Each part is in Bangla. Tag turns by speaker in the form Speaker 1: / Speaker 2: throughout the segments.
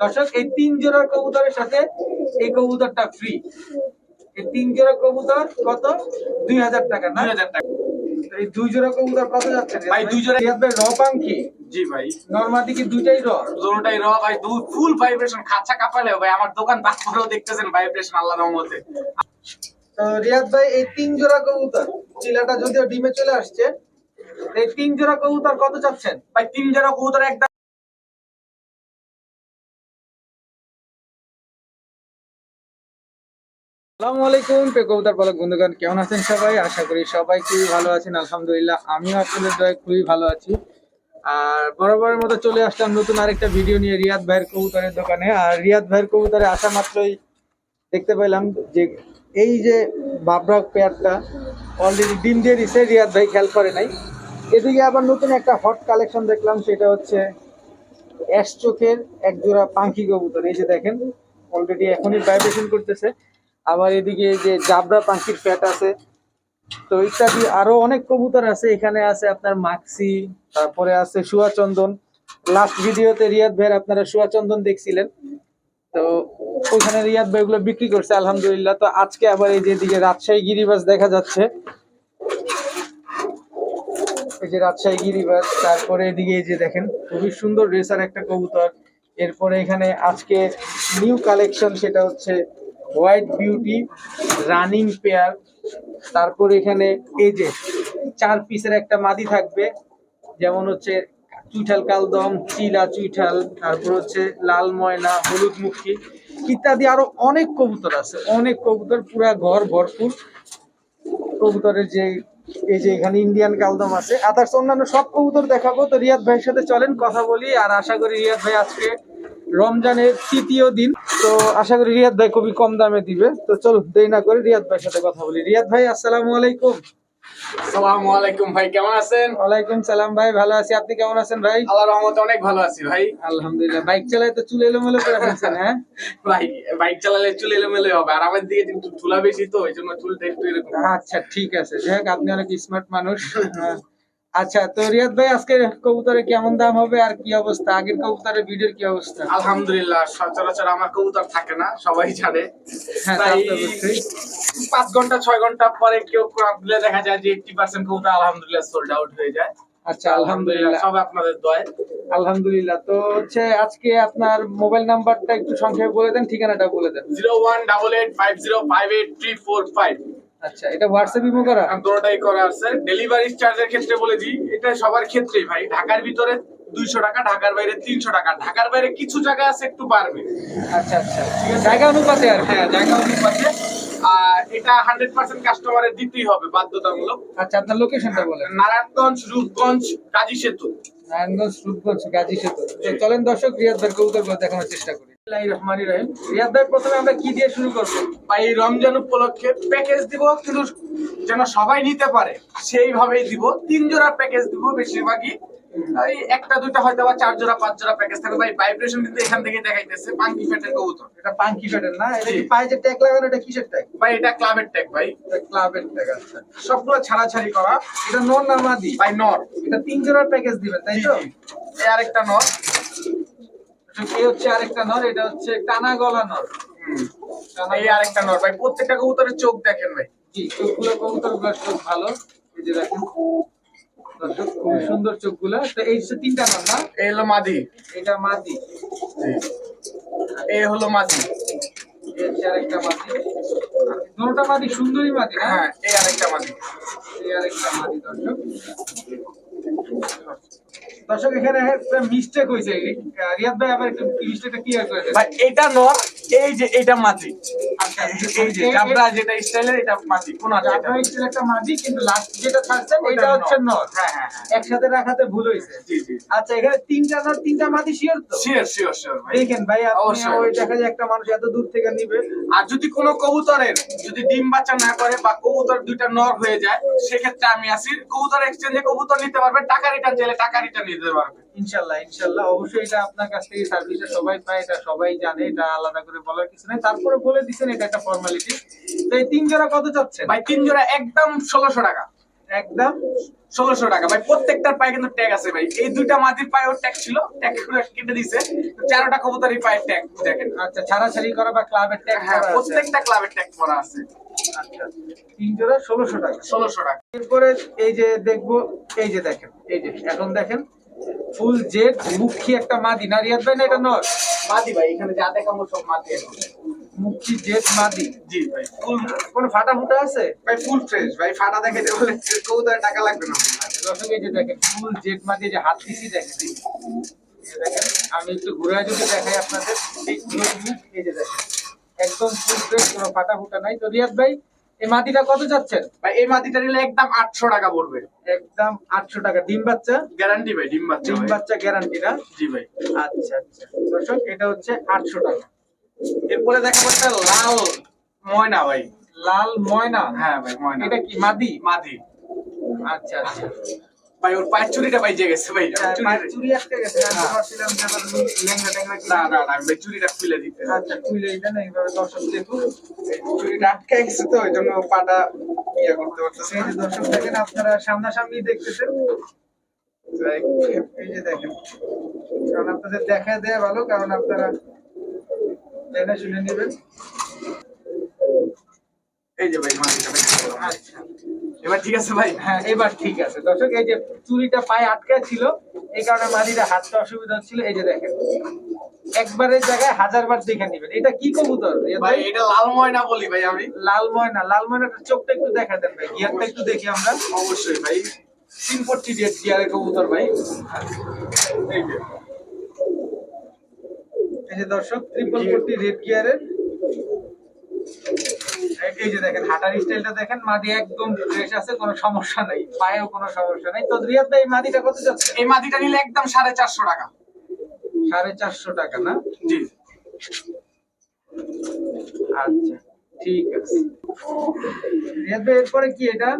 Speaker 1: দর্শক এই তিন জোড়া কবুতরের সাথে এই কবুতরটা ফ্রি এই তিন জোড়া কবুতর কত? দুই হাজার টাকা না?
Speaker 2: হাজার টাকা।
Speaker 1: এই দুই জোড়া কবুতর কত যাচ্ছে?
Speaker 2: ভাই, দুই জোড়া-
Speaker 1: ভাই র পাঙ্কি
Speaker 2: জি ভাই।
Speaker 1: নর্মাদি কি দুইটাই র
Speaker 2: দুটোটাই র ভাই দু ফুল ভাইব্রেশন খাঁচা কাঁপালে ভাই আমার দোকান তারপরেও দেখতেছেন ভাইব্রেশন আল্লাহ রহমতে।
Speaker 1: তো রিয়াদ ভাই এই তিন জোড়া কবুতর চিলাটা যদিও ডিমে চলে আসছে এই তিন জোড়া কবুতর কত চাচ্ছেন?
Speaker 2: ভাই তিন জোড়া কবুতর একদম
Speaker 1: আসসালামু আলাইকুম পে কবুতর পালক বন্ধুগণ, কেমন আছেন সবাই? আশা করি সবাই খুবই ভালো আছেন, আলহামদুলিল্লাহ। আমিও আপনাদের দয়ে খুবই ভালো আছি। আর বরাবরের মতো চলে আসলাম নতুন আরেকটা ভিডিও নিয়ে রিয়াদ ভাইয়ের কবুতরের দোকানে। আর রিয়াদ ভাইয়ের কবুতরে আসা মাত্রই দেখতে পেলাম যে এই যে বাবরা পেয়ারটা অলরেডি ডিম দিয়ে দিছে, রিয়াদ ভাই খেয়াল করে নাই। এদিকে আবার নতুন একটা হট কালেকশন দেখলাম, সেটা হচ্ছে অ্যাশ চোখের এক জোড়া পাখি কবুতর। এই যে দেখেন অলরেডি এখনই ভাইব্রেশন করতেছে। আবার এদিকে যে জাবরা পাখির ফ্যাট আছে। তো ইত্যাদি আরও অনেক কবুতর আছে। এখানে আছে আপনার মাক্সি, তারপরে আছে সুয়াচন্দন। লাস্ট ভিডিওতে রিয়াদ ভাইয়ের আপনারা সুয়াচন্দন দেখছিলেন। তো ওখানে রিয়াদ ভাই গুলো বিক্রি করছে, আলহামদুলিল্লাহ। তো আজকে আবার এই যে এদিকে রাজশাহী গিরিবাস দেখা যাচ্ছে। এই যে রাজশাহী গিরিবাস, তারপরে এদিকে এই যে দেখেন, খুবই সুন্দর রেসার একটা কবুতর। এরপরে এখানে আজকে নিউ কালেকশন, সেটা হচ্ছে হোয়াইট বিউটি, রানিং পেয়ার, তারপর এখানে এই যে চার পিসের একটা মাদি থাকবে, যেমন হচ্ছে চুইঠাল কালদম, চিলা চুইঠাল, তারপর হচ্ছে লাল ময়না, হলুদ মুখী, ইত্যাদি আরও অনেক কবুতর আছে, অনেক কবুতর, পুরা ঘর ভরপুর। কবুতরের যে, এই যে এখানে ইন্ডিয়ান কালদম আছে। আদার্স অন্যান্য সব কবুতর দেখাবো, তো রিয়াদ ভাইয়ের সাথে চলেন, কথা বলি, আর আশা করি রিয়াদ ভাই আজকে রমজানের তৃতীয় দিন। তো আশা করি রিয়াদ ভাই খুবই কম দামে দিবে। তো চল দেরি না করে রিয়াদ ভাইয়ের সাথে কথা বলি। রিয়াদ ভাই আসসালামু আলাইকুম।
Speaker 2: আসসালামু আলাইকুম ভাই কেমন আছেন?
Speaker 1: ওয়ালাইকুম সালাম ভাই ভালো আছি। আপনি কেমন আছেন ভাই?
Speaker 2: রহমতে অনেক ভালো আছি ভাই।
Speaker 1: আলহামদুলিল্লাহ। বাইক চালায় তো চুল এলোমেলো করে ফেলছেন হ্যাঁ?
Speaker 2: ভাই বাইক চালালে চুল এলোমেলো হবে। আর আমার দিকে কিন্তু চুলা বেশি তো এই জন্য চুলটা একটু এরকম।
Speaker 1: আচ্ছা ঠিক আছে। যাই হোক আপনি অনেক স্মার্ট মানুষ। হ্যাঁ। আচ্ছা তো রিয়াদ ভাই আজকে কবুতরে কেমন দাম হবে আর কি অবস্থা? আগের কবুতরের ভিডিওর কি অবস্থা?
Speaker 2: আলহামদুলিল্লাহ সচরাচর আমার কবুতর থাকে না সবাই জানে।
Speaker 1: হ্যাঁ।
Speaker 2: পাঁচ ঘণ্টা ছয় ঘণ্টা পরে কেউ ক্রপ দিলে দেখা যায় যে এইটি পার্সেন্ট কবুতর আলহামদুলিল্লাহ সোল্ড আউট হয়ে যায়।
Speaker 1: আচ্ছা আলহামদুলিল্লাহ।
Speaker 2: সব আপনাদের দয়
Speaker 1: আলহামদুলিল্লাহ। তো হচ্ছে আজকে আপনার মোবাইল নাম্বারটা একটু সংক্ষেপে বলে দেন ঠিকানাটা বলে দেন।
Speaker 2: Zero one double eight five zero five eight three four five.
Speaker 1: আচ্ছা এটা হোয়াটসঅ্যাপ ইমো করা?
Speaker 2: দুটোটাই করা আছে। ডেলিভারি চার্জের ক্ষেত্রে বলে দিই এটা সবার ক্ষেত্রেই ভাই। ঢাকার ভিতরে দুইশো টাকা ঢাকার বাইরে তিনশো টাকা। ঢাকার বাইরে কিছু জায়গা আছে একটু বাড়বে।
Speaker 1: আচ্ছা আচ্ছা জায়গা অনুপাতে আর
Speaker 2: হ্যাঁ জায়গা অনুপাতে। আর এটা হান্ড্রেড পার্সেন্ট কাস্টমারের দিতেই হবে বাধ্যতামূলক।
Speaker 1: আচ্ছা আপনার লোকেশনটা বলেন।
Speaker 2: নারায়ণগঞ্জ রূপগঞ্জ কাজী সেতু।
Speaker 1: নারায়ণগঞ্জ রূপগঞ্জ গাজী সেতু। চলেন দর্শক রিয়াদ ভাই কবুতর দেখানোর চেষ্টা করি। রিয়াদ ভাই প্রথমে আমরা কি দিয়ে শুরু করব?
Speaker 2: বা এই রমজান উপলক্ষে প্যাকেজ দিব কিন্তু যেন সবাই নিতে পারে সেইভাবেই দিব। তিন জোড়া প্যাকেজ দিব বেশিরভাগই। এই একটা হয়তো বা চার জোড়া পাঁচ জোড়া প্যাকেজ থাকবে। ভাই ভাইব্রেশন কিন্তু এখান থেকে দেখাইতেছে পাঙ্কি কবুতর।
Speaker 1: এটা পাঙ্কি ফেটের না? এটা কি পায়ে যে ট্যাগ লাগানো এটা কিসের ট্যাগ
Speaker 2: ভাই এটা ক্লাবের ট্যাগ ভাই।
Speaker 1: এটা ক্লাবের ট্যাগ আচ্ছা।
Speaker 2: সবগুলো ছাড়াছাড়ি করা।
Speaker 1: এটা নর না মাদি?
Speaker 2: ভাই নর।
Speaker 1: এটা তিন জোড়ার প্যাকেজ দিবেন তাই তো?
Speaker 2: আরেকটা নর।
Speaker 1: এই হচ্ছে আরেকটা নর এটা হচ্ছে টানা গলা নর।
Speaker 2: এই আরেকটা নর। ভাই প্রত্যেকটা কবুতরের চোখ দেখেন ভাই।
Speaker 1: জি চোখগুলো কবুতরগুলো চোখ ভালো। এই যে দেখেন দর্শক, সুন্দর চোখগুলো। তো এই হচ্ছে তিনটা নর না?
Speaker 2: এই হলো মাদি।
Speaker 1: এটা মাদি।
Speaker 2: এই হলো মাদি।
Speaker 1: এই হচ্ছে আরেকটা মাদি। দুটোটা মাদি সুন্দরী মাদি
Speaker 2: হ্যাঁ এই আরেকটা মাদি।
Speaker 1: এই আরেকটা মাদি দর্শক। দর্শক এখানে একটা মিস্টেক রিয়াদ ভাই আবার একটু মিস্টেকটা ক্লিয়ার করে দেন।
Speaker 2: ভাই এটা নর এই যে এটা মাদি
Speaker 1: আচ্ছা
Speaker 2: এই যে জাবরা যেটা স্টাইলের এটা মাদি কোন আছে এটা?
Speaker 1: আপনার একটা মাদি কিন্তু লাস্ট যেটা ছাড়ছেন এটা হচ্ছে
Speaker 2: নর।
Speaker 1: নর।
Speaker 2: হ্যাঁ হ্যাঁ হ্যাঁ।
Speaker 1: একসাথে রাখাতে ভুল হয়েছে
Speaker 2: জি জি।
Speaker 1: আচ্ছা এখানে তিনটা নর তিনটা মাদি শিওর তো?
Speaker 2: শিওর শিওর শিওর ভাই।
Speaker 1: দেখেন ভাই আপনি ওই দেখা যায় একটা মানুষ এত দূর থেকে নিবে।
Speaker 2: আর যদি কোনো কবুতরের যদি ডিম বাচ্চা না করে বা কবুতর দুইটা নর হয়ে যায় সেক্ষেত্রে আমি আসি কবুতর এক্সচেঞ্জে কবুতর নিতে পারবে টাকা রিটার্ন চাইলে টাকা রিটার্ন নিতে পারবে।
Speaker 1: ইনশাল্লাহ ইনশাল্লাহ। অবশ্যই এটা আপনার কাছ থেকে সার্ভিসটা সবাই পায় এটা সবাই জানে এটা আলাদা করে বলার কিছু নেই। তারপরে বলে দিচ্ছেন এটা একটা ফর্মালিটি তো এই তিন জোড়া কত চাচ্ছেন?
Speaker 2: ভাই তিন জোড়া একদম ষোলোশো টাকা।
Speaker 1: একদম?
Speaker 2: ষোলোশো টাকা। ভাই প্রত্যেকটার পায়ে কিন্তু ট্যাগ আছে ভাই। এই দুইটা মাটির পায়েও ট্যাগ ছিল ট্যাগ কেটে দিছে। চারোটা কবুতরই পায়ে ট্যাগ দেখেন।
Speaker 1: আচ্ছা ছাড়াছাড়ি করা বা ক্লাবের ট্যাগ
Speaker 2: হ্যাঁ প্রত্যেকটা ক্লাবের ট্যাগ করা আছে।
Speaker 1: আচ্ছা তিন জোড়া ষোলোশো টাকা।
Speaker 2: ষোলোশো টাকা।
Speaker 1: এরপরে এই যে দেখব এই যে দেখেন এই যে এখন দেখেন। ফুল জেড মুখী একটা মাদি। না রিয়াদ ভাই না এটা নর?
Speaker 2: মাদি ভাই এখানে যা দেখাবো সব মাদি
Speaker 1: মুখী জেড মাদি।
Speaker 2: জি ভাই। ফুল
Speaker 1: কোনো ফাটা ফুটা আছে?
Speaker 2: ভাই ফুল ফ্রেশ ভাই ফাটা দেখে বলে কবুতরের টাকা লাগবে না।
Speaker 1: দর্শক এই যে দেখেন ফুল জেড মাদি যে হাত দিছি দেখেন। দেখেন আমি একটু ঘুরে যদি দেখাই আপনাদের এই যে দেখেন একদম ফুল ফ্রেশ কোনো ফাটা ফুটা নাই। তো রিয়াদ ভাই এই মাদিটা কত চাচ্ছেন
Speaker 2: ভাই এই মাদিটা নিলে একদম আটশো টাকা পড়বে।
Speaker 1: একদম আটশো টাকা। ডিম বাচ্চা?
Speaker 2: গ্যারান্টি ভাই ডিম বাচ্চা
Speaker 1: ডিম বাচ্চা গ্যারান্টি না?
Speaker 2: জি ভাই।
Speaker 1: আচ্ছা আচ্ছা। দর্শক এটা হচ্ছে আটশো টাকা।
Speaker 2: এরপরে দেখা একটা লাল ময়না ভাই।
Speaker 1: লাল ময়না?
Speaker 2: হ্যাঁ ভাই ময়না।
Speaker 1: এটা কি মাদি?
Speaker 2: মাদি।
Speaker 1: আচ্ছা আচ্ছা।
Speaker 2: ভাই ওর পায়ের চুরিটা ভাই গেছে ভাই
Speaker 1: আচ্ছা,
Speaker 2: চুরি-
Speaker 1: আটকে গেছে আমি তো ভাবছিলাম যে আবার টেঙ্গা কি-
Speaker 2: না না না ভাই চুরিটা খুলে দিতে
Speaker 1: আচ্ছা খুলে এটা না এইভাবে দর্শক দেখুন।
Speaker 2: চুরিটা আটকে গেছে তো ওই জন্য পাটা ইয়ে করতে পারতেছে
Speaker 1: এই যে দর্শক দেখেন আপনারা সামনাসামনি দেখতেছেন। এই যে দেখেন কারণ আপনাদের দেখা দেয়া ভালো কারণ আপনারা জেনে শুনে নেবেন।
Speaker 2: এই যে ভাই ভাই এবার ঠিক আছে ভাই?
Speaker 1: হ্যাঁ এবার ঠিক আছে। দর্শক এই যে চুরিটা পায়ে আটকে ছিল এই কারণে মাদিটা হাতটা অসুবিধা হচ্ছিল। এই যে দেখেন একবারের জায়গায় হাজার বার দেখে নেবেন। এটা কি কবুতর?
Speaker 2: ভাই? এটা লাল ময়না বলি ভাই আমি।
Speaker 1: লাল ময়না। লাল চোখটা একটু দেখা দেন ভাই গিয়ারটা একটু দেখি আমরা।
Speaker 2: অবশ্যই ভাই।
Speaker 1: তিন ফোরটি ডেট গিয়ারের কবুতর ভাই।
Speaker 2: এই যে।
Speaker 1: এই যে দর্শক ট্রিপল ফোরটি রেড গিয়ারের। এই যে দেখেন হাঁটার স্টাইলটা দেখেন মাদি একদম ফ্রেশ আছে কোনো সমস্যা নাই পায়েও কোনো সমস্যা নাই। তো রিয়াদ ভাই এই মাদিটা কত যাচ্ছে?
Speaker 2: এই মাদিটা নিলে একদম সাড়ে চারশো টাকা।
Speaker 1: সাড়ে চারশো টাকা না?
Speaker 2: জি।
Speaker 1: আচ্ছা ঠিক আছে। রিয়াদ ভাই এরপরে কি এটা?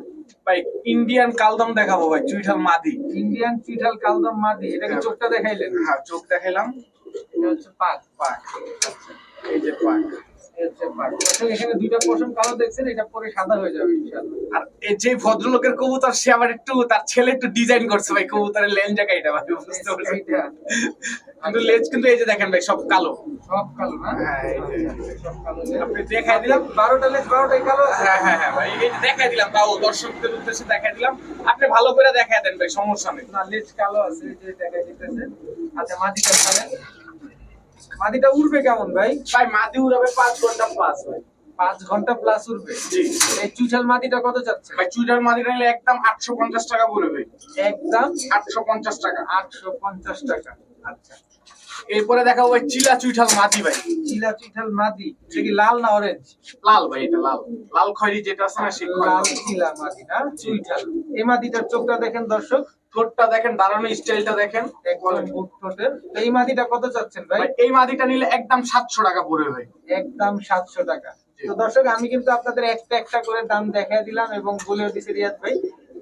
Speaker 2: ভাই ইন্ডিয়ান কালদম দেখাবো ভাই চুইঠাল মাদি।
Speaker 1: ইন্ডিয়ান চুইঠাল কালদম মাদি এটা কি
Speaker 2: হ্যাঁ।
Speaker 1: চোখটা দেখাইলেন?
Speaker 2: হ্যাঁ চোখ দেখাইলাম।
Speaker 1: এটা হচ্ছে পাক
Speaker 2: পাক। এই যে পাক। আর এই যে ভদ্রলোকের কবুতর সে আবার একটু তার ছেলে একটু ডিজাইন করছে ভাই কবুতরের লেন জায়গাটা ভাই বুঝতে পারছেন? কিন্তু লেজ কিন্তু এই যে দেখেন ভাই সব কালো।
Speaker 1: সব কালো না?
Speaker 2: হ্যাঁ
Speaker 1: সব কালো
Speaker 2: আপনি দেখাই দিলাম।
Speaker 1: বারোটা লেজ বারোটাই কালো?
Speaker 2: হ্যাঁ হ্যাঁ হ্যাঁ ভাই এই দেখাই দিলাম তাও দর্শকদের উদ্দেশ্যে দেখাই দিলাম। আপনি ভালো করে দেখাই দেন ভাই সমস্যা নেই।
Speaker 1: না লেজ কালো আছে যে দিতেছে আচ্ছা মাদিটা উড়বে কেমন ভাই?
Speaker 2: ভাই মাদি উড়াবে পাঁচ ঘণ্টা প্লাস ভাই।
Speaker 1: পাঁচ ঘণ্টা প্লাস উড়বে?
Speaker 2: জি।
Speaker 1: এই চুইঠাল মাদিটা কত যাচ্ছে?
Speaker 2: ভাই চুইটার মাদিটা নিলে একদম আটশো পঞ্চাশ টাকা পড়বে
Speaker 1: একদম?
Speaker 2: আটশো পঞ্চাশ টাকা।
Speaker 1: আটশো পঞ্চাশ টাকা। আচ্ছা।
Speaker 2: এরপরে দেখাবো ভাই চিলা চুইঠাল মাদি ভাই।
Speaker 1: চিলা চুইঠাল মাদি এটা কি লাল না অরেঞ্জ
Speaker 2: লাল ভাই এটা লাল। লাল খয়েরি যেটা আছে না সেই
Speaker 1: লাল চিলা মাদি না চুইঠাল এই মাদিটার চোখটা দেখেন দর্শক
Speaker 2: ঠোঁটটা দেখেন দাঁড়ানো স্টাইলটা দেখেন।
Speaker 1: এই মাদিটা কত চাচ্ছেন ভাই?
Speaker 2: এই মাদিটা নিলে একদম সাতশো টাকা পড়বে ভাই।
Speaker 1: একদম সাতশো টাকা। তো দর্শক আমি কিন্তু আপনাদের একটা একটা করে দাম দেখাই দিলাম এবং বলেও দিছি রিয়াদ ভাই।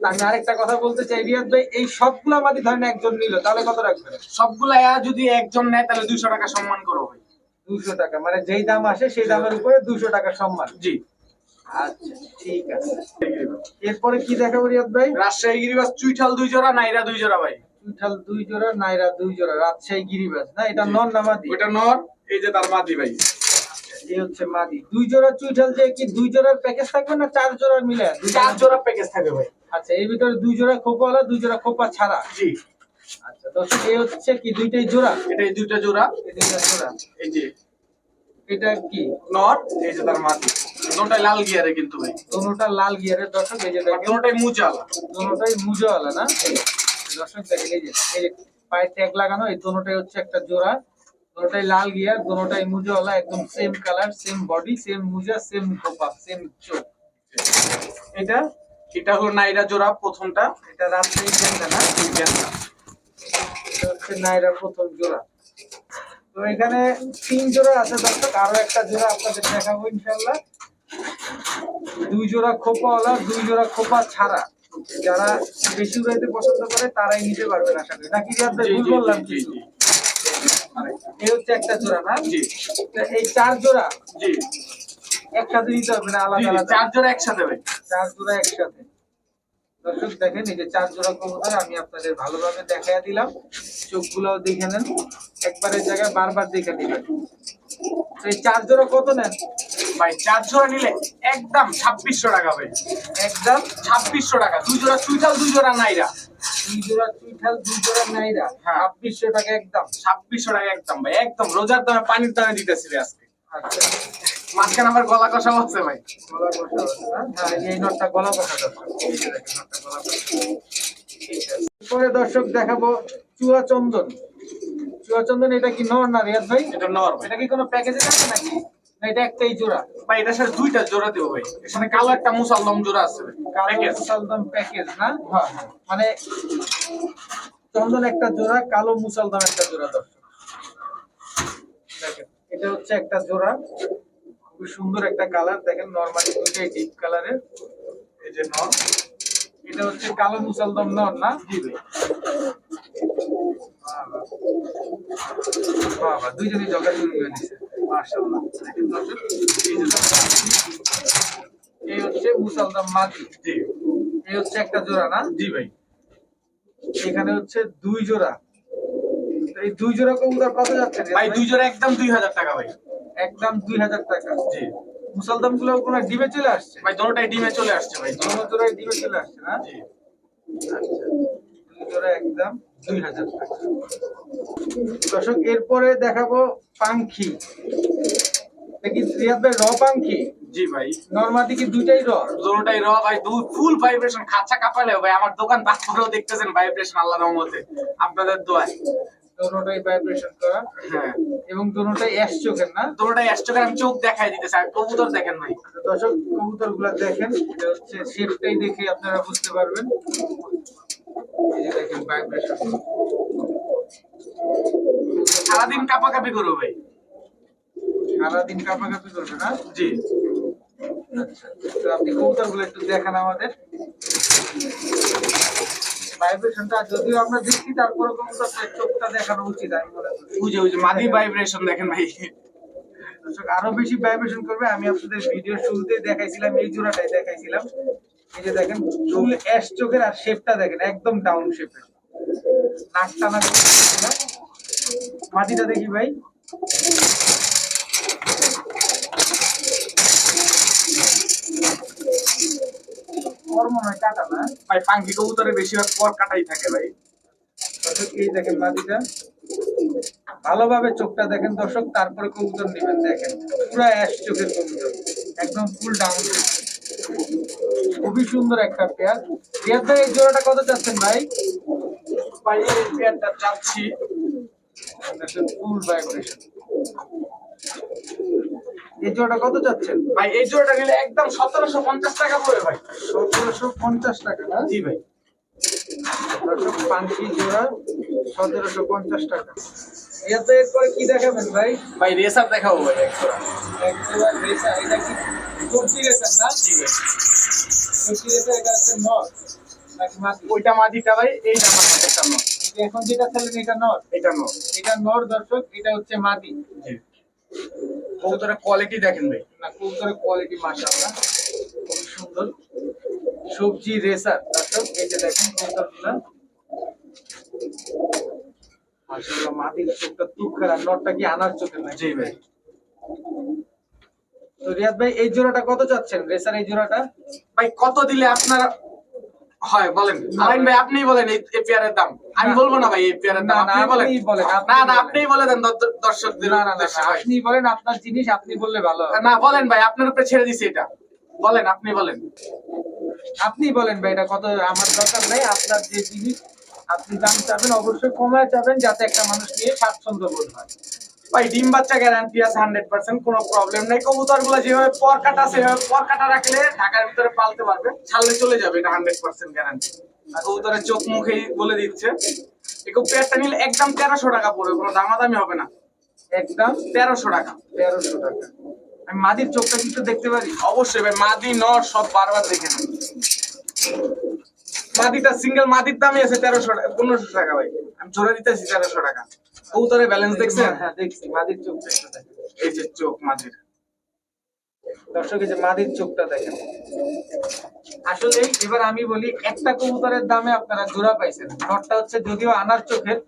Speaker 1: আমি আরেকটা কথা বলতে চাই রিয়াদ ভাই এই সবগুলা মাদি ধরেন একজন নিল তাহলে কত রাখবেন?
Speaker 2: সবগুলা যদি একজন নেয় তাহলে দুইশো টাকা সম্মান করো ভাই।
Speaker 1: দুশো টাকা মানে যেই দাম আসে সেই দামের উপরে দুশো টাকা সম্মান।
Speaker 2: জি।
Speaker 1: ঠিক আছে। এরপরে কি দেখাবো রিয়াদ ভাই?
Speaker 2: রাজশাহী গিরিবাস চুইঠাল দুই জোড়া নাইরা দুই জোড়া ভাই।
Speaker 1: চুইঠাল দুই জোড়া নাইরা দুই জোড়া রাজশাহী গিরিবাজ না এটা নন না মাদি?
Speaker 2: ওইটা নর এই যে তার মাদি ভাই।
Speaker 1: এই হচ্ছে মাদি। দুই জোড়া চুইঠাল যে কি দুই জোড়ার প্যাকেজ থাকবে না চার জোড়ার মিলে?
Speaker 2: চার জোড়া? প্যাকেজ থাকবে ভাই।
Speaker 1: আচ্ছা এর ভিতরে দুই জোড়া খোপাওয়ালা দুই জোড়া খোপা ছাড়া?
Speaker 2: জি।
Speaker 1: আচ্ছা দর্শক এই হচ্ছে কি দুইটাই জোড়া?
Speaker 2: এটা এই দুইটা জোড়া।
Speaker 1: এই দুইটা জোড়া।
Speaker 2: এই যে
Speaker 1: এটা কি?
Speaker 2: নর এই যে তার মাদি দুটাই লাল গিয়ারে কিন্তু ভাই।
Speaker 1: দোনোটা লাল গিয়ারের দর্শক এই যে দেখেন।
Speaker 2: দুটাই মুজালা
Speaker 1: দোনোটাই মুজোওয়ালা না? দর্শক দেখেন এই যে এই যে পায়ে ট্যাগ লাগানো এই দোনোটাই হচ্ছে একটা জোড়া। দোনোটাই লাল গিয়ার দোনোটাই মুজোওয়ালা একদম same colour same body same মুজা same খোপা সেম চোখ। এটা?
Speaker 2: এটা হলো নাইরা জোড়া প্রথমটা।
Speaker 1: এটা রাজশাহী গেন্দা না?
Speaker 2: গেন্দা।
Speaker 1: এটা হচ্ছে নাইরা প্রথম জোড়া। তো এখানে তিন জোড়া আছে দর্শক আরও একটা জোড়া আপনাদের দেখাবো ইনশাল্লাহ দুই জোড়া খোপাওয়ালা দুই জোড়া খোপা ছাড়া। যারা বেশি উড়াইতে পছন্দ করে তারাই নিতে পারবেন আশা করি। নাকি ভুল
Speaker 2: জি,
Speaker 1: কিছু এই হচ্ছে একটা জোড়া না? এই চার জোড়া? একসাথে নিতে হবে না আলাদা আলাদা।
Speaker 2: চার জোড়া একসাথে
Speaker 1: চার জোড়া একসাথে। দর্শক দেখেন এই যে চার জোড়া কবুতর আমি আপনাদের ভালোভাবে দেখাইয়া দিলাম। চোখগুলোও দেখে নেন একবারের জায়গায় বারবার দেখে নেবেন। তো এই চার জোড়া কত নেন?
Speaker 2: ভাই চার জোড়া নিলে একদম ছাব্বিশশো টাকা ভাই।
Speaker 1: একদম?
Speaker 2: ছাব্বিশশো টাকা। দুই জোড়া চুইটাল দুই জোড়া নাইরা।
Speaker 1: দুই জোড়া চুইঠাল দুই জোড়া নাইরা?
Speaker 2: হ্যাঁ।
Speaker 1: ছাব্বিশশো টাকা একদম।
Speaker 2: ছাব্বিশশো টাকা একদম ভাই একদম রোজার দামে পানির দামে দিতেছি আজকে।
Speaker 1: আচ্ছা।
Speaker 2: মাঝখানে আমার গলা কষা হচ্ছে ভাই।
Speaker 1: গলা হ্যাঁ? এই নটটা গলা বসা দর্শক এই যে দেখেন নটটা গলা ঠিক দর্শক দেখাবো চুয়া চন্দন। চুয়া চন্দন এটা কি নর না রিয়াদ ভাই?
Speaker 2: এটা নর
Speaker 1: এটা কি কোনো প্যাকেজে আছে নাকি? এটা একটাই জোড়া।
Speaker 2: ভাই এটার সাথে দুইটা জোড়া দেবো ভাই। এখানে কালো একটা মুসাল্লাম জোড়া আছে
Speaker 1: কালো
Speaker 2: প্যাকেজ
Speaker 1: প্যাকেজ না?
Speaker 2: হ্যাঁ হ্যাঁ।
Speaker 1: মানে চন্দন একটা জোড়া কালো মুসালদম একটা জোড়া দর্শক। এটা হচ্ছে একটা জোড়া। খুবই সুন্দর একটা কালার দেখেন নরমালি দুইটাই ডিপ কালারের
Speaker 2: এই যে নর
Speaker 1: এটা হচ্ছে কালো মুসালদম নর না?
Speaker 2: জি
Speaker 1: দুইজনই জগা শুরু করে মাশাআল্লাহ। এই হচ্ছে মুসালদম মাদি
Speaker 2: জি।
Speaker 1: এই হচ্ছে একটা জোড়া না?
Speaker 2: জি ভাই।
Speaker 1: এখানে হচ্ছে দুই জোড়া। এই দুই জোড়া কবুতর কত যাচ্ছে রে
Speaker 2: ভাই? দুই জোড়া একদম দুই হাজার টাকা ভাই।
Speaker 1: একদম দুই হাজার টাকা।
Speaker 2: জি।
Speaker 1: মুসালদমগুলো কোনো ডিবে চলে আসছে?
Speaker 2: ভাই দোনোটাই ডিমে চলে আসছে ভাই।
Speaker 1: দোনো জোড়ায় ডিবে চলে আসছে না?
Speaker 2: জি।
Speaker 1: আচ্ছা। জোড়া একদম দুই হাজার টাকা। দর্শক এরপরে দেখাবো রিয়াদ ভাই র পাঙ্খি
Speaker 2: জি ভাই।
Speaker 1: নর্মাদি কি দুইটাই র
Speaker 2: দোনোটাই র ভাই দুই ফুল ভাইব্রেশন খাঁচা কাঁপালে ভাই আমার দোকান তারপরেও দেখতেছেন ভাইব্রেশন আল্লাহ রহমতে। আপনাদের দোয়ায়।
Speaker 1: দোনোটাই ভাইব্রেশন করা।
Speaker 2: হ্যাঁ।
Speaker 1: এবং দোনোটাই অ্যাশ চোখের না?
Speaker 2: দোনোটাই অ্যাস্টোকার আমি চোখ দেখাই দিতেছি আর কবুতর দেখেন ভাই
Speaker 1: দর্শক কবুতরগুলা দেখেন এটা হচ্ছে শেপটাই দেখে আপনারা বুঝতে পারবেন। এই যে দেখেন ভাইব্রেশন
Speaker 2: সারাদিন কাপাকাপি করব ভাই।
Speaker 1: সারাদিন কাপাকাপি করবে না?
Speaker 2: জি।
Speaker 1: আচ্ছা তো আপনি কবুতরগুলো একটু দেখান আমাদের। ভাইব্রেশনটা যদিও আমরা দেখছি তারপরে চোখটা দেখানো উচিত, আমি মনে করি।
Speaker 2: বুঝে বুঝে মাদি ভাইব্রেশন দেখেন ভাই।
Speaker 1: দর্শক, আরও বেশি ভাইব্রেশন করবে। আমি আপনাদের ভিডিওর শুরুতেই দেখাইছিলাম, এই জোড়াটাই দেখাইছিলাম। এই যে দেখেন চুল অ্যাশ চোখের আর শেপটা দেখেন, একদম ডাউন শেপের নাক টানা মাটিটা দেখি ভাই। ওর মনে হয় কাটা না।
Speaker 2: ভাই পাঙ্কি কবুতরে বেশিরভাগ পর কাটাই থাকে ভাই।
Speaker 1: দর্শক এই দেখেন মাটিটা। ভালোভাবে চোখটা দেখেন দর্শক তারপরে কবুতর নেবেন দেখেন। পুরা অ্যাশ চোখের কবুতর। একদম ফুল ডাউন খুবই সুন্দর একটা পেয়ার। রিয়াদ ভাই এই জোড়াটা কত চাচ্ছেন ভাই?
Speaker 2: ভাই এই পেয়ারটা চাচ্ছি
Speaker 1: ফুল ভাইব্রেশন এই জোড়াটা কত চাচ্ছেন
Speaker 2: ভাই এই জোড়াটা নিলে একদম সতেরোশো পঞ্চাশ টাকা পড়বে ভাই।
Speaker 1: সতেরোশো পঞ্চাশ টাকা না?
Speaker 2: জি ভাই।
Speaker 1: দর্শক পাঁচটি জোড়া সতেরোশো পঞ্চাশ টাকা। রিয়াদ এরপরে কি দেখাবেন ভাই?
Speaker 2: ভাই রেসার দেখাবো ভাই এক জোড়া।
Speaker 1: এক জোড়া রেসার এটা কি চর্চি রেসার না?
Speaker 2: জি ভাই।
Speaker 1: চর্চি রেসার এটা হচ্ছে নর। নাকি মাটি?
Speaker 2: ওইটা মাদিটা ভাই এইটা
Speaker 1: এই যে এখন যেটা খেলেন এটা নর?
Speaker 2: এটা নয়
Speaker 1: এটা নর দর্শক এটা হচ্ছে মাটি।
Speaker 2: জি। কবুতরের কোয়ালিটি দেখেন ভাই।
Speaker 1: না কবুতরের কোয়ালিটি মাশাআল্লাহ। খুব সুন্দর। সবজি রেসার দর্শক এই যে দেখেন কবুতরগুলো মাশাআল্লাহ মাটির চোখটা তুখের আর নরটা কি আনার চোখের না
Speaker 2: জি ভাই।
Speaker 1: তো রিয়াদ ভাই এই জোড়াটা কত চাচ্ছেন? রেসার এই জোড়াটা?
Speaker 2: ভাই কত দিলে আপনার হয় বলেন। আলাইন ভাই আপনিই বলেন এই এই পেয়ারের দাম। আমি বলব না ভাই এই পেয়ারের দাম
Speaker 1: না, না,
Speaker 2: আপনি বলেন।
Speaker 1: আপনিই বলেন, আপনি
Speaker 2: না না আপনিই বলে দেন দর্শকদের
Speaker 1: না না না
Speaker 2: উদ্দেশ্যে
Speaker 1: না,
Speaker 2: ভাই।
Speaker 1: আপনি বলেন আপনার জিনিস আপনি বললে ভালো
Speaker 2: না বলেন ভাই আপনার উপরে ছেড়ে দিছি এটা। বলেন আপনি বলেন।
Speaker 1: আপনি বলেন ভাই এটা কত আমার দরকার নাই আপনার যে জিনিস আপনি দাম চাবেন অবশ্যই কমায় চাবেন যাতে একটা মানুষ নিয়ে স্বাচ্ছন্দ্য বোধ হয়।
Speaker 2: ভাই ডিম বাচ্চা গ্যারান্টি আছে হান্ড্রেড পার্সেন্ট কোনো প্রবলেম নেই। কবুতরগুলো যেভাবে পর কাটা সেভাবে পর কাটা রাখলে ঢাকার ভিতরে পালতে পারবে। ছাড়লে চলে যাবে এটা হান্ড্রেড পার্সেন্ট গ্যারান্টি আর কবুতরের চোখ মুখেই বলে দিচ্ছে। একে পেয়ারটা নিলে একদম তেরোশো টাকা পড়বে কোনো দামাদামি হবে না।
Speaker 1: একদম
Speaker 2: তেরোশো টাকা।
Speaker 1: তেরোশো টাকা। আমি মাদির চোখটা কিন্তু দেখতে পারি।
Speaker 2: অবশ্যই ভাই মাদি নর সব বারবার দেখে নেন। মাদিটা সিঙ্গেল মাদির দামই আছে তেরোশো টাকা পনেরোশো টাকা ভাই। আমি ধরে দিতেছি তেরোশো টাকা। কবুতরের ব্যালেন্স দেখছেন
Speaker 1: হ্যাঁ দেখছি? মাদির চোখটা একটু দেখেন।
Speaker 2: এই যে চোখ মাদির।
Speaker 1: দর্শক এই যে মাদির চোখটা দেখেন। আসলে এবার আমি বলি একটা কবুতরের দামে আপনারা জোড়া পাইছেন। নটটা হচ্ছে যদিও আনার চোখের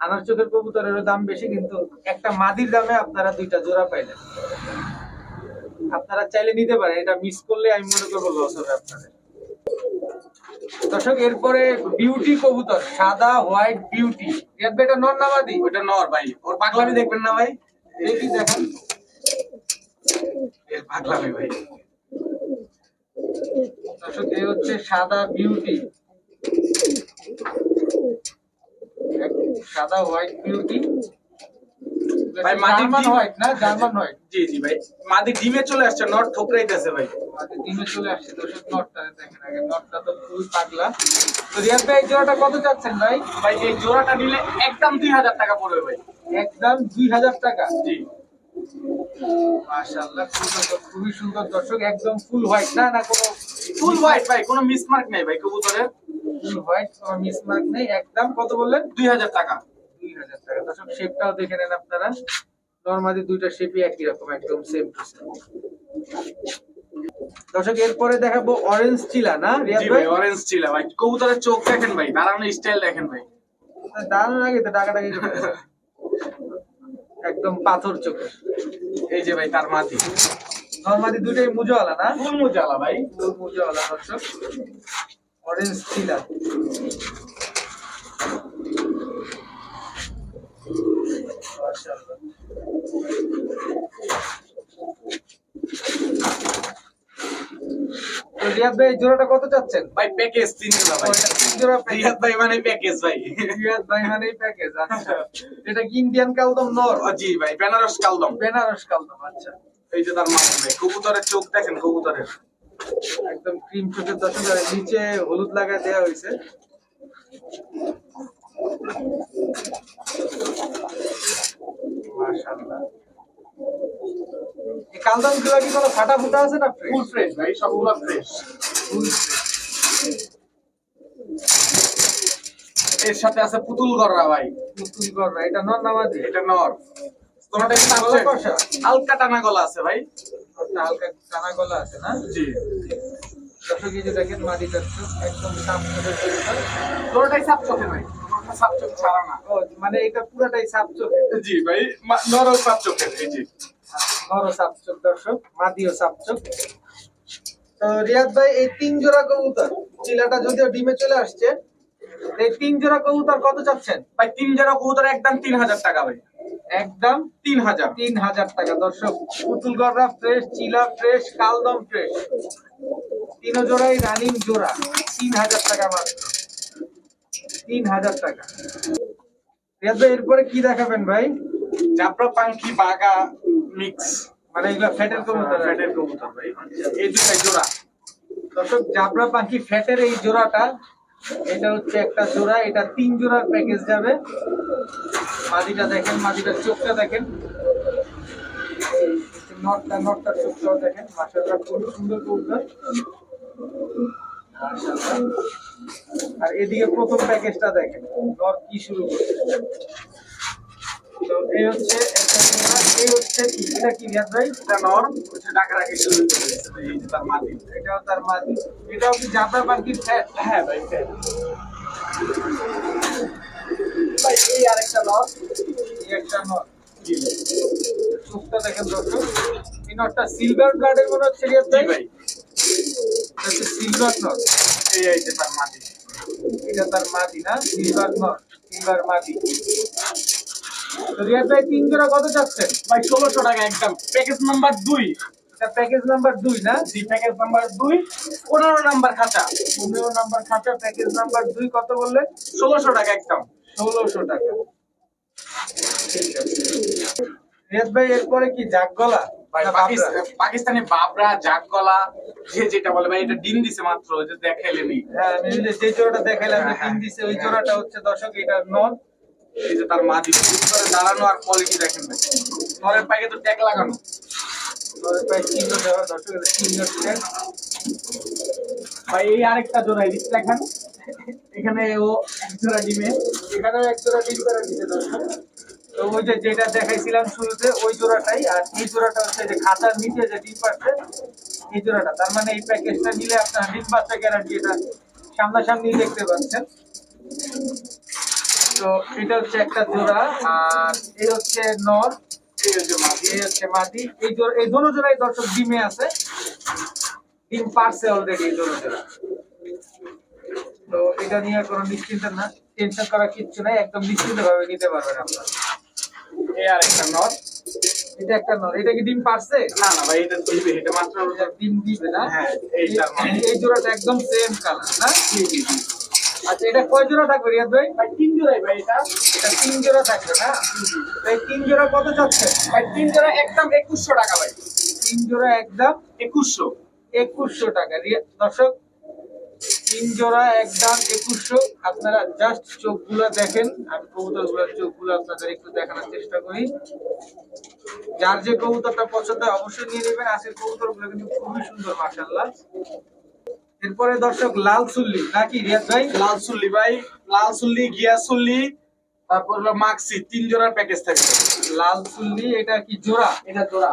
Speaker 1: আনার চোখের কবুতরেরও দাম বেশি কিন্তু একটা মাদির দামে আপনারা দুইটা জোড়া পাইলেন। আপনারা চাইলে নিতে পারেন এটা মিস করলে আমি মনে করব লস হবে আপনাদের। দর্শক এরপরে বিউটি কবুতর সাদা হোয়াইট বিউটি এটা নর নামাদি
Speaker 2: ওইটা নর ভাই। ওর পাগলামি দেখবেন না ভাই?
Speaker 1: দেখি দেখেন।
Speaker 2: এর পাগলামি ভাই।
Speaker 1: দর্শক এই হচ্ছে সাদা বিউটি সাদা হোয়াইট বিউটি
Speaker 2: ভাই, মাটির
Speaker 1: জার্মান
Speaker 2: ডিম-
Speaker 1: হোয়াইট না জার্মান হোয়াইট
Speaker 2: জি জি ভাই। মাদি ডিমে চলে আসছে নর ঠোকরাইতেছে ভাই।
Speaker 1: আমাদের টিমে চলে আসছে দর্শক নটটা দেখেন আগে নটটা তো খুবই পাগলা। তো রিয়াদ ভাই এই জোড়াটা কত চাচ্ছেন ভাই?
Speaker 2: ভাই এই জোড়াটা নিলে একদম দুই হাজার টাকা পড়বে ভাই।
Speaker 1: একদম দুই হাজার টাকা?
Speaker 2: জি।
Speaker 1: মাশাআল্লাহ সুন্দর খুবই সুন্দর দর্শক একদম ফুল হোয়াইট না না কোনো
Speaker 2: ফুল হোয়াইট ভাই কোনো মিসমার্ক নেই ভাই কবুতরের।
Speaker 1: ফুল হোয়াইট কোনো মিসমার্ক নেই একদম কত বললেন?
Speaker 2: দুই হাজার টাকা।
Speaker 1: দুই হাজার টাকা। দর্শক শেপটাও দেখে নেন আপনারা। নর্মালি দুইটা শেপই একই রকম একদম সেম টু সেম দর্শক এরপরে দেখাবো অরেঞ্জ চিলা না রিয়াদ
Speaker 2: জি
Speaker 1: ভাই?
Speaker 2: অরেঞ্জ চিলা। ভাই কবুতরের চোখ দেখেন ভাই দাঁড়ানো স্টাইল দেখেন ভাই।
Speaker 1: দাঁড়ানোর আগে তো টাকাটাকি। একদম পাথর চোখে।
Speaker 2: এই যে ভাই তার মাটি।
Speaker 1: নর্মালি দুইটাই মুজোওয়ালা না?
Speaker 2: ফুল মুজালা ভাই।
Speaker 1: ফুল মুজোওয়ালা দর্শক। অরেঞ্জ চিলা মাশাআল্লাহ। তো রিয়াদ ভাই জোড়াটা কত চাচ্ছেন?
Speaker 2: ভাই প্যাকেজ তিন জোড়া ভাই।
Speaker 1: তিন জোড়া
Speaker 2: রিয়াদ ভাই মানে প্যাকেজ ভাই।
Speaker 1: রিয়াদ ভাই মানেই প্যাকেজ আচ্ছা। এটা কি ইন্ডিয়ান কালদম নর?
Speaker 2: জি ভাই বেনারস কালদম।
Speaker 1: বেনারস কালদম আচ্ছা।
Speaker 2: এই যে তার মাটি ভাই কবুতরের চোখ দেখেন কবুতরের।
Speaker 1: একদম ক্রিম চোখের আর নিচে হলুদ লাগায় দেওয়া হয়েছে। এই কালদমগুলো কি কোনো ফাটা ফুটা আছে না
Speaker 2: ফুল ফ্রেশ ভাই সবগুলো ফ্রেশ এর সাথে আছে পুতুল গররা ভাই।
Speaker 1: নতুন কর এটা নর নামাজি
Speaker 2: এটা নর। তোমারটা কি
Speaker 1: গলা কষা?
Speaker 2: হালকা টানা গলা আছে ভাই।
Speaker 1: হালকা কানা গলা আছে না?
Speaker 2: জি।
Speaker 1: দর্শক এই যে দেখেন একদম সাফ চোখের
Speaker 2: তোরটাই সাপ চোখে ভাই। তোরটা সাপ ছাড়া না।
Speaker 1: মানে এটা পুরাটাই সাফ
Speaker 2: জি ভাই মা- নর ও সাপ চোখের এই জি।
Speaker 1: বড় সাপচক দর্শক মাদিও সাপচক তো রিয়াদ ভাই এই তিন জোড়া কবুতর চিলাটা যদিও ডিমে চলে আসছে এই তিন জোড়া কবুতর কত চাচ্ছেন?
Speaker 2: ভাই তিন জোড়া কবুতর একদম তিন হাজার টাকা ভাই।
Speaker 1: একদম
Speaker 2: তিন হাজার।
Speaker 1: তিন হাজার টাকা দর্শক। পুতুলগড়রা ফ্রেশ চিলা ফ্রেশ কালদম ফ্রেশ তিন জোড়াই রানিং জোড়া তিন হাজার টাকা মাত্র। তিন হাজার টাকা। রিয়াদ ভাই এরপরে কি দেখাবেন ভাই?
Speaker 2: জাবরা পাঙ্কি বাগা মিক্স
Speaker 1: মানে এগুলা ফ্যাটের কবুতর।
Speaker 2: ফ্যাটের কবুতর ভাই এই দুটাই জোড়া।
Speaker 1: দর্শক জাবরা পাখি ফ্যাটের এই জোড়াটা এটা হচ্ছে একটা জোড়া এটা তিন জোড়ার প্যাকেজ যাবে। মাদিটা দেখেন মাদিটার চোখটা দেখেন। নটটা নটটার চোখটাও দেখেন। মাসাল্লাহ খুব সুন্দর কবুতর। আর এদিকে প্রথম প্যাকেজটা দেখেন নট কি শুরু করছে। তো এই হচ্ছে এই হচ্ছে এটা
Speaker 2: নর, হচ্ছে রাখি শুরু তার মাটি
Speaker 1: এটাও তার মাদি। এটাও কি জাবরা ফ্যাট?
Speaker 2: হ্যাঁ ভাই ভাই, এই আরেকটা নর,
Speaker 1: এই একটা নট চোখটা দেখেন দর্শক। এই নটটা সিলভার ব্লাডের মনে হচ্ছে রিয়াদ ভাই?
Speaker 2: ভাই।
Speaker 1: এটা হচ্ছে সিলভার নট
Speaker 2: এই এই তার মাটি
Speaker 1: এটা তার মাদি না? সিলভার নট সিলভার মাদি। তো ভাই তিন জোড়া কত চাচ্ছেন?
Speaker 2: ভাই ষোলোশো টাকা একদম। প্যাকেজ নাম্বার দুই।
Speaker 1: এটা প্যাকেজ নাম্বার দুই না?
Speaker 2: জি প্যাকেজ নাম্বার দুই। পনেরো নাম্বার খাঁচা।
Speaker 1: পনেরো নাম্বার খাঁচা প্যাকেজ নাম্বার দুই কত বললেন?
Speaker 2: ষোলোশো টাকা একদম।
Speaker 1: ষোলোশো টাকা। রিয়াদ ভাই এরপরে কি জাগ গলা
Speaker 2: ভাই
Speaker 1: বাবরা?
Speaker 2: পাকিস্তানি বাবরা জাগ গলা যে যেটা বলে ভাই এটা ডিম দিছে মাত্র যে দেখাইলেনি
Speaker 1: হ্যাঁ যে জোড়াটা দেখাইলাম
Speaker 2: হ্যাঁ, হ্যাঁ।
Speaker 1: দিছে ওই জোড়াটা হচ্ছে দর্শক এটা নন
Speaker 2: এই যে তার মাটি করে দাঁড়ানো আর কোয়ালিটি দেখেন ভাই। নরের পাইকে তো ট্যাগ লাগানো।
Speaker 1: ওর প্রায় চিহ্ন দেওয়া দর্শক এটা চিহ্ন দিলেন
Speaker 2: ভাই এই আরেকটা জোড়া রিস্ক দেখেন। এখানে ও এক জোড়া ডিমে।
Speaker 1: এখানেও এক জোড়া ডিম করে দিছে দর্শক। তো ওই যে যেটা দেখাইছিলাম শুরুতে, ওই জোড়াটাই, আর এই জোড়াটা হচ্ছে যে খাঁচার নিচে যে ডিম পাচ্ছে, এই জোড়াটা। তার মানে এই প্যাকেজটা নিলে আপনার ডিম বাচ্চা গ্যারান্টি এটা সামনাসামনি দেখতে পাচ্ছেন। তো এটা হচ্ছে একটা জোড়া, আর এই হচ্ছে নর
Speaker 2: এই হচ্ছে মাদি।
Speaker 1: এই হচ্ছে মাটি এই জোড়া দর্শক ডিমে আছে। ডিম পারছে অলরেডি এই তো এটা নিয়ে কোনো নিশ্চিন্ত না। টেনশন করার কিচ্ছু নাই, একদম নিশ্চিন্ত ভাবে নিতে পারবেন আপনারা।
Speaker 2: এই আর একটা নট।
Speaker 1: এটা একটা নর এটা কি ডিম পারছে?
Speaker 2: না না ভাই এটা দিবে এটা মাত্র
Speaker 1: ডিম দিবে না?
Speaker 2: হ্যাঁ, এইটার মানে।
Speaker 1: এই- এই জোড়াটা একদম সেম কালার না?
Speaker 2: জি জি জি।
Speaker 1: আচ্ছা এটা কয় জোড়া থাকবে রিয়াদ ভাই?
Speaker 2: ভাই তিন জোড়াই ভাই এটা।
Speaker 1: এটা তিন জোড়া থাকবে না? তিন জোড়া কত
Speaker 2: ভাই তিন জোড়া একদম একুশশো টাকা ভাই।
Speaker 1: তিন জোড়া একদম
Speaker 2: একুশশো।
Speaker 1: একুশশো টাকা। দর্শক তিন জোড়া এক একদম একুশশো। আপনারা জাস্ট চোখগুলো দেখেন আমি কবুতরগুলোর চোখগুলো আপনাদের একটু দেখানোর চেষ্টা করি। যার যে কবুতরটা পছন্দ হয় অবশ্যই নিয়ে নেবেন। আজকের কবুতরগুলো কিন্তু খুবই সুন্দর মাশাল্লাহ এরপরে দর্শক লাল সুল্লি নাকি রিয়াদ ভাই?
Speaker 2: লাল সুল্লি ভাই। লাল সুল্লি গিয়া সুল্লি তারপর হলো মাক্সি। তিন জোড়ার প্যাকেজ থাকবে।
Speaker 1: লাল সুল্লি এটা কি জোড়া?
Speaker 2: এটা জোড়া।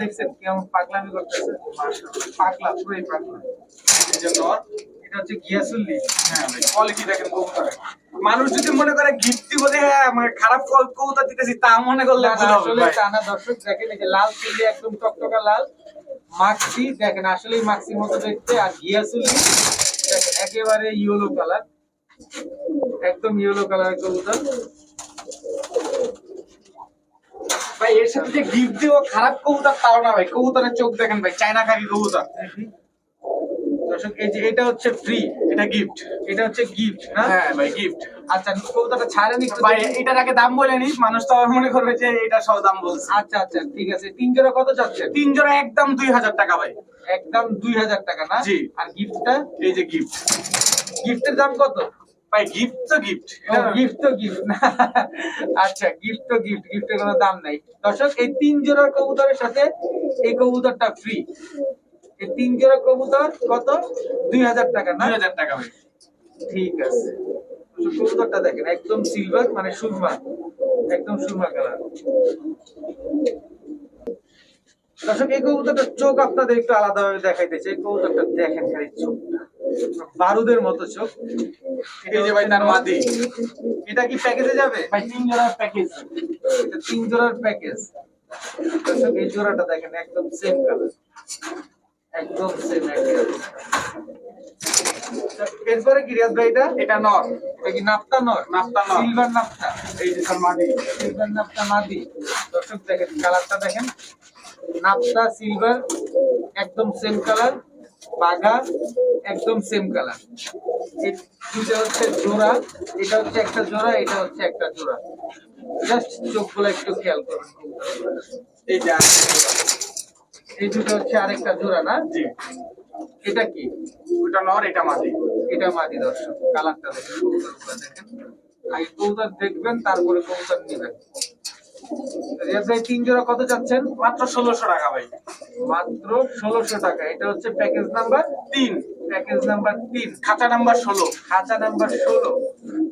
Speaker 1: দেখছেন কেমন পাগলামি করতেছে? পাগলা পুরোই পাগলা।
Speaker 2: এই যে নর
Speaker 1: এটা হচ্ছে গিয়াসুল্লি
Speaker 2: হ্যাঁ কোয়ালিটি দেখেন কবুতরের মানুষ যদি মনে করে গিফট দিব দেখে মানে খারাপ কবুতর দিতেছি তা মনে করলে
Speaker 1: আসলে টানা দর্শক দেখেন এই যে লাল চুল্লি একদম টকটকা লাল। মাক্সি দেখেন আসলেই মাক্সির মতো দেখতে। আর গিয়াসুল্লি একেবারে ইয়েলো কালার একদম ইয়েলো কালার কবুতর।
Speaker 2: ভাই এর সাথে যে গিফট দিব খারাপ কবুতর তাও না ভাই। কবুতরের চোখ দেখেন ভাই চায়না খাকি কবুতর।
Speaker 1: দর্শক এই যে এটা হচ্ছে ফ্রি
Speaker 2: এটা গিফট
Speaker 1: এটা হচ্ছে গিফট না?
Speaker 2: হ্যাঁ ভাই গিফট
Speaker 1: আচ্ছা কবুতরটা ছাড়েন একটু।
Speaker 2: ভাই এটার আগে দাম বলে নিস মানুষ তো আবার মনে করবে যে এটা সব দাম বলছে।
Speaker 1: আচ্ছা আচ্ছা ঠিক আছে। তিন জোড়া কত চাচ্ছেন
Speaker 2: তিন জোড়া একদম দুই হাজার টাকা ভাই।
Speaker 1: একদম দুই হাজার টাকা না?
Speaker 2: জি।
Speaker 1: আর গিফটটা
Speaker 2: এই যে গিফট
Speaker 1: গিফটের দাম কত?
Speaker 2: ভাই গিফট তো গিফট
Speaker 1: গিফট তো গিফট না। আচ্ছা গিফট তো গিফট গিফটের কোনো দাম নাই। দর্শক এই তিন জোড়ার কবুতরের সাথে এই কবুতরটা ফ্রি এই তিন জোড়া কবুতর কত? দুই হাজার টাকা না?
Speaker 2: দুই হাজার টাকা ভাই।
Speaker 1: ঠিক আছে। কবুতরটা দেখেন একদম সিলভার মানে সুরমা। একদম সুরমা কালার দর্শক এই কবুতরটার চোখ আপনাদের একটু আলাদাভাবে দেখাইতেছে। এই কবুতরটা দেখেন খালি চোখটা। বারুদের মতো চোখ।
Speaker 2: এই যে ভাই তার মাদি।
Speaker 1: এটা কি প্যাকেজে যাবে?
Speaker 2: ভাই তিন জোড়ার প্যাকেজ।
Speaker 1: এটা তিন জোড়ার প্যাকেজ। দর্শক এই জোড়াটা দেখেন একদম সেম কালার একদম সেম এরপরে কি রিয়াজ ভাই এটা?
Speaker 2: এটা নর।
Speaker 1: এটা কি নাপ্তা নর?
Speaker 2: নাপ্তা নর।
Speaker 1: সিলভার নাপ্তা
Speaker 2: এই যে তার মাদি।
Speaker 1: সিলভার নাপ্তা মাদি। দর্শক দেখেন কালারটা দেখেন। নাপ্তা সিলভার একদম সেম কালার বাঘা একদম সেম কালার এই দুটো হচ্ছে জোড়া এটা হচ্ছে একটা জোড়া এটা হচ্ছে একটা জোড়া। জাস্ট চোখগুলো একটু খেয়াল করবেন
Speaker 2: এই যে।
Speaker 1: এই দুটো হচ্ছে আরেকটা জোড়া না?
Speaker 2: জি।
Speaker 1: এটা কি?
Speaker 2: ওটা নর এটা মাদি।
Speaker 1: এটা মাদি দর্শক। কালারটা দেখেন। কবুতরগুলো দেখেন। আগে কবুতর দেখবেন তারপরে কবুতর নেবেন। রিয়াজ ভাই তিন জোড়া কত চাচ্ছেন
Speaker 2: মাত্র ষোলোশো টাকা ভাই।
Speaker 1: মাত্র ষোলোশো টাকা। এটা হচ্ছে প্যাকেজ নাম্বার
Speaker 2: তিন।
Speaker 1: প্যাকেজ নাম্বার তিন।
Speaker 2: খাঁচা নাম্বার ষোলো।
Speaker 1: খাঁচা নাম্বার ষোলো।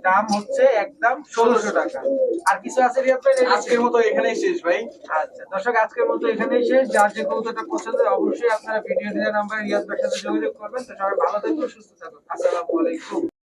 Speaker 1: দাম হচ্ছে একদম ষোলোশো টাকা। আর কিছু আছে রিয়াজ ভাই?
Speaker 2: আজকের মতো এখানেই শেষ ভাই।
Speaker 1: আচ্ছা দর্শক আজকের মতো এখানেই শেষ। যার যে কবুতরটা পছন্দ অবশ্যই আপনারা ভিডিও দেওয়ার নাম্বারে রিয়াজ ভাইয়ের সাথে যোগাযোগ করবেন। তো সবাই ভালো থাকবেন সুস্থ থাকুন আসসালামু আলাইকুম।